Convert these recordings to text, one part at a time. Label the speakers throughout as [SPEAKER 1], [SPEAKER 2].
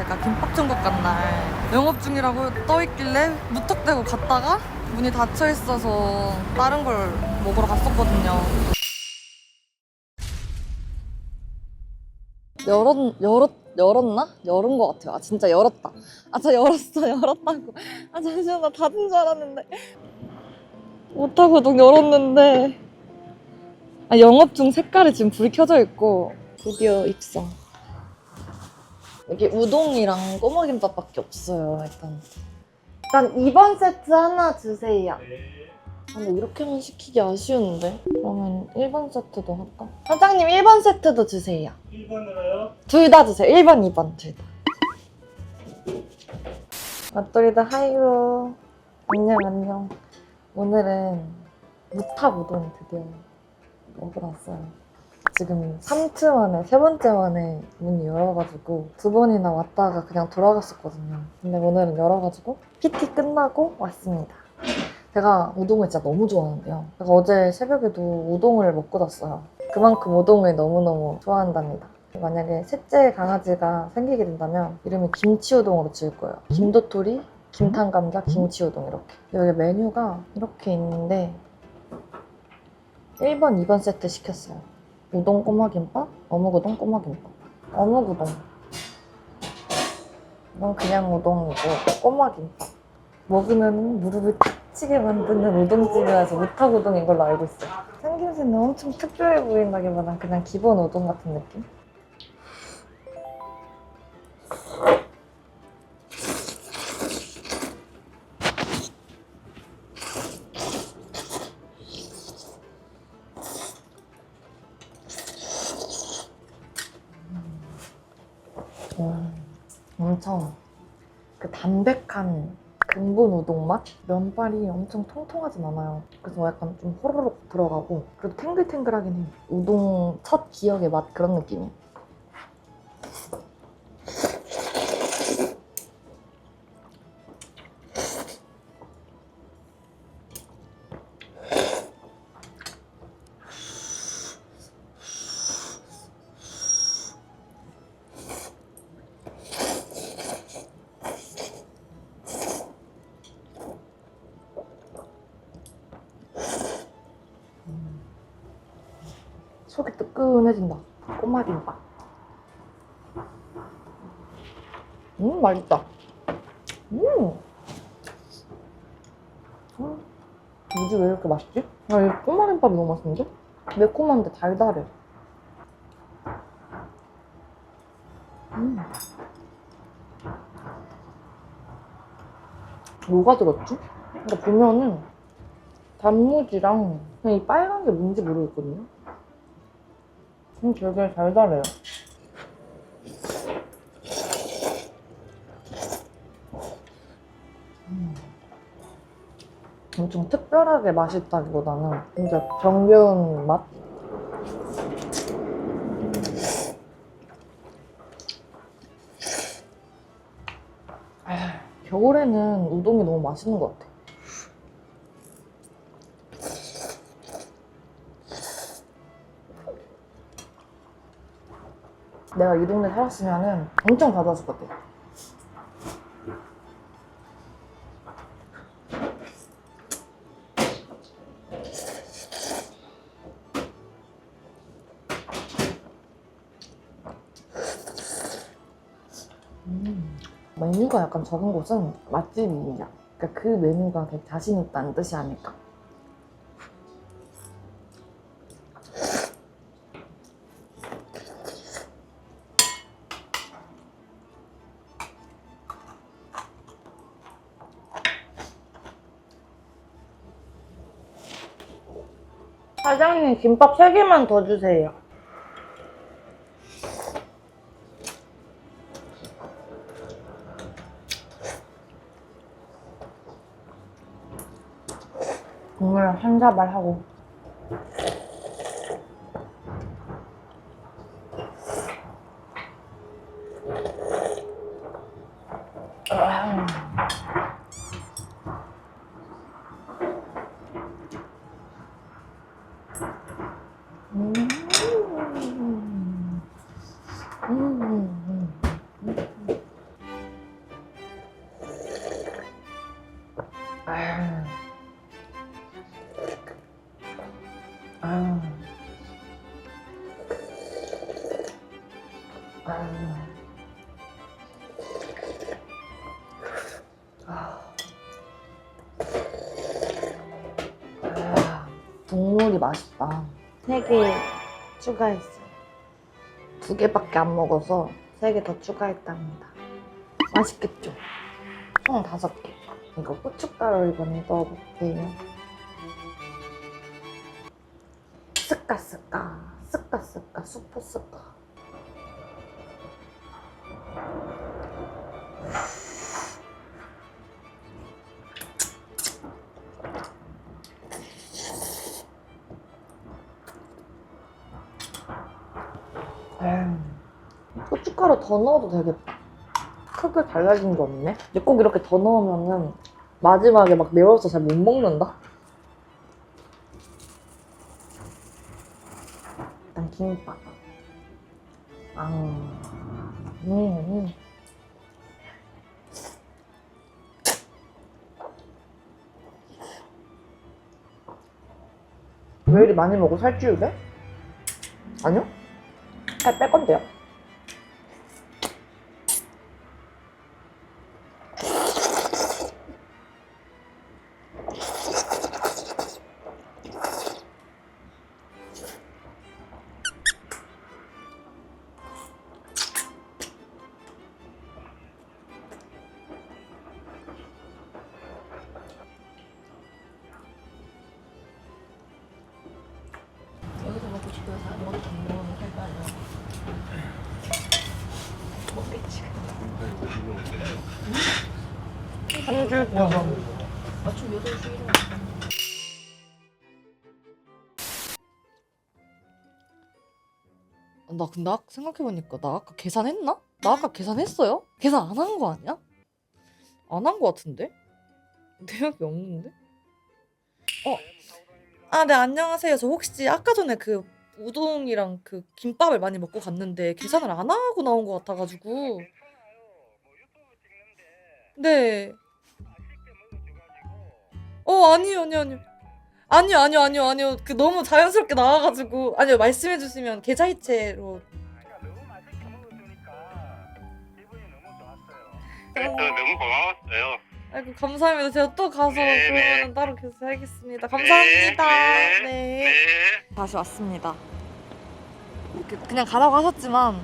[SPEAKER 1] 제가 김밥천국 간 날 영업 중이라고 떠있길래 무턱대고 갔다가 문이 닫혀 있어서 다른 걸 먹으러 갔었거든요. 열었 열었 열었나? 열은 것 같아요. 아 진짜 열었다. 아 진짜 열었어 열었다고. 아 잠시만 나 닫은 줄 알았는데 못하고도 열었는데 아 영업 중 색깔이 지금 불이 켜져 있고 드디어 입성. 여기 우동이랑 꼬마김밥밖에 없어요. 일단 일단 2번 세트 하나 주세요. 아, 근데 이렇게만 시키기 아쉬운데 그러면 1번 세트도 할까? 사장님 1번 세트도 주세요.
[SPEAKER 2] 1번으로요?
[SPEAKER 1] 둘 다 주세요. 1번, 2번 둘 다. 맛돌이다 하이로. 안녕, 안녕. 오늘은 무탑 우동 드디어 먹으러 왔어요. 지금 3주 만에, 세 번째 만에 문이 열어가지고 두 번이나 왔다가 그냥 돌아갔었거든요. 근데 오늘은 열어가지고 PT 끝나고 왔습니다. 제가 우동을 진짜 너무 좋아하는데요. 제가 어제 새벽에도 우동을 먹고 잤어요. 그만큼 우동을 너무너무 좋아한답니다. 만약에 셋째 강아지가 생기게 된다면 이름이 김치우동으로 지을 거예요. 김도토리, 김탕감자, 김치우동 이렇게. 여기 메뉴가 이렇게 있는데 1번, 2번 세트 시켰어요. 우동 꼬마김밥, 어묵우동 꼬마김밥. 어묵우동. 이건 그냥 우동이고 꼬마김밥. 먹으면 무릎을 탁 치게 만드는 우동집이라서 무탁 우동인 걸로 알고 있어요. 생김새는 엄청 특별해 보인다기보단 그냥 기본 우동 같은 느낌? 음, 엄청 그 담백한 근본 우동 맛? 면발이 엄청 통통하진 않아요. 그래서 약간 좀 호로록 들어가고 그래도 탱글탱글하긴 해. 우동 첫 기억의 맛 그런 느낌이야. 속이 뜨끈해진다. 꼬마김밥. 음, 맛있다. 음. 음. 뭐지, 왜 이렇게 맛있지? 아, 이 꼬마김밥이 너무 맛있는데? 매콤한데 달달해. 음. 뭐가 들었지? 그러니까 보면은 단무지랑 그냥 이 빨간 게 뭔지 모르겠거든요. 음, 되게 달달해요. 음. 엄청 특별하게 맛있다기보다는 진짜 정겨운 맛? 아, 겨울에는 우동이 너무 맛있는 것 같아. 내가 이 동네 살았으면은 엄청 왔을 것 같아. 음, 메뉴가 약간 적은 곳은 맛집이야. 그러니까 그 메뉴가 되게 자신 있다는 뜻이 아닐까. 사장님 김밥 3개만 더 주세요. 국물 한 사발 하고. 아... 아... 아. 아. 국물이 맛있다. 3개 추가했어요. 2개밖에 안 먹어서 3개 더 추가했답니다. 맛있겠죠? 총 5개 이거 고춧가루 이번에 넣어볼게요. 스까 스까 스까 스까 수프. 음, 고춧가루 더 넣어도 되겠다. 크게 달라진 게 없네. 근데 꼭 이렇게 더 넣으면은 마지막에 막 매워서 잘 못 먹는다. 일단 김밥. 아, 음, 음. 왜 이리 많이 먹고 살찌우게? 아니요? 살 뺄 건데요. 줄.
[SPEAKER 2] 아침 8시 일어나.
[SPEAKER 1] 나 근데 생각해보니까 나 아까 계산했나? 나 아까 계산했어요? 계산 안 한 거 아니야? 안 한 거 같은데? 내역이 없는데? 어? 아, 네, 안녕하세요. 저 혹시 아까 전에 그 우동이랑 그 김밥을 많이 먹고 갔는데 계산을 안 하고 나온 것 같아가지고. 네. 어, 아니요, 아니요, 아니요. 아니요, 아니요, 아니요, 아니요. 그 너무 자연스럽게 나와가지고. 아니요, 말씀해주시면 계좌이체로.
[SPEAKER 3] 너무 맛있게 먹어주니까 기분이 너무 좋았어요.
[SPEAKER 1] 그래서
[SPEAKER 3] 너무 고마웠어요.
[SPEAKER 1] 아이고 감사합니다. 제가 또 가서
[SPEAKER 3] 네,
[SPEAKER 1] 그러면
[SPEAKER 3] 네.
[SPEAKER 1] 따로 계속하겠습니다. 감사합니다.
[SPEAKER 3] 네,
[SPEAKER 1] 네.
[SPEAKER 3] 네.
[SPEAKER 1] 다시 왔습니다. 그, 그냥 가라고 하셨지만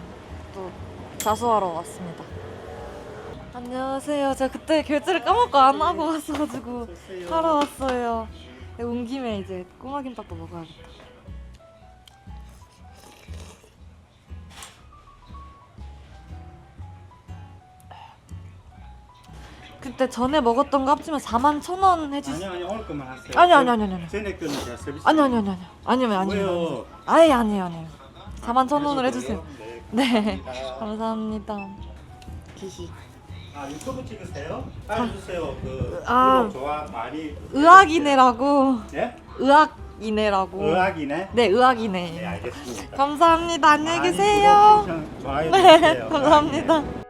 [SPEAKER 1] 또 자수하러 왔습니다. 안녕하세요. 제가 그때 결제를 까먹고 안 하고 왔어가지고 하러 왔어요. 네, 온 김에 이제 꼬마 김밥도 먹어야겠다. 그때 전에 먹었던 거 합치면 4만 천원 해주세요.
[SPEAKER 4] 아니 오늘 것만 하세요.
[SPEAKER 1] 아니 아니 아니 아니 아니
[SPEAKER 4] 전에 거는 제가 서비스.
[SPEAKER 1] 아니 아니 아니 아니 아니면 아니면
[SPEAKER 4] 왜요?
[SPEAKER 1] 아예 아니에요 아니에요 4만 천 원을 해주세요
[SPEAKER 4] 네.
[SPEAKER 1] 네
[SPEAKER 4] 감사합니다.
[SPEAKER 1] 히히
[SPEAKER 4] 아 유튜브 찍으세요? 알려주세요. 그
[SPEAKER 1] 아.
[SPEAKER 4] 구독, 좋아 많이.
[SPEAKER 1] 의학이네라고
[SPEAKER 4] 예?
[SPEAKER 1] 의학이네라고
[SPEAKER 4] 의학이네. 네네
[SPEAKER 1] 의학이네
[SPEAKER 4] 알겠습니다.
[SPEAKER 1] 감사합니다 안녕히 계세요
[SPEAKER 4] 구독, 좋아요
[SPEAKER 1] 네. 감사합니다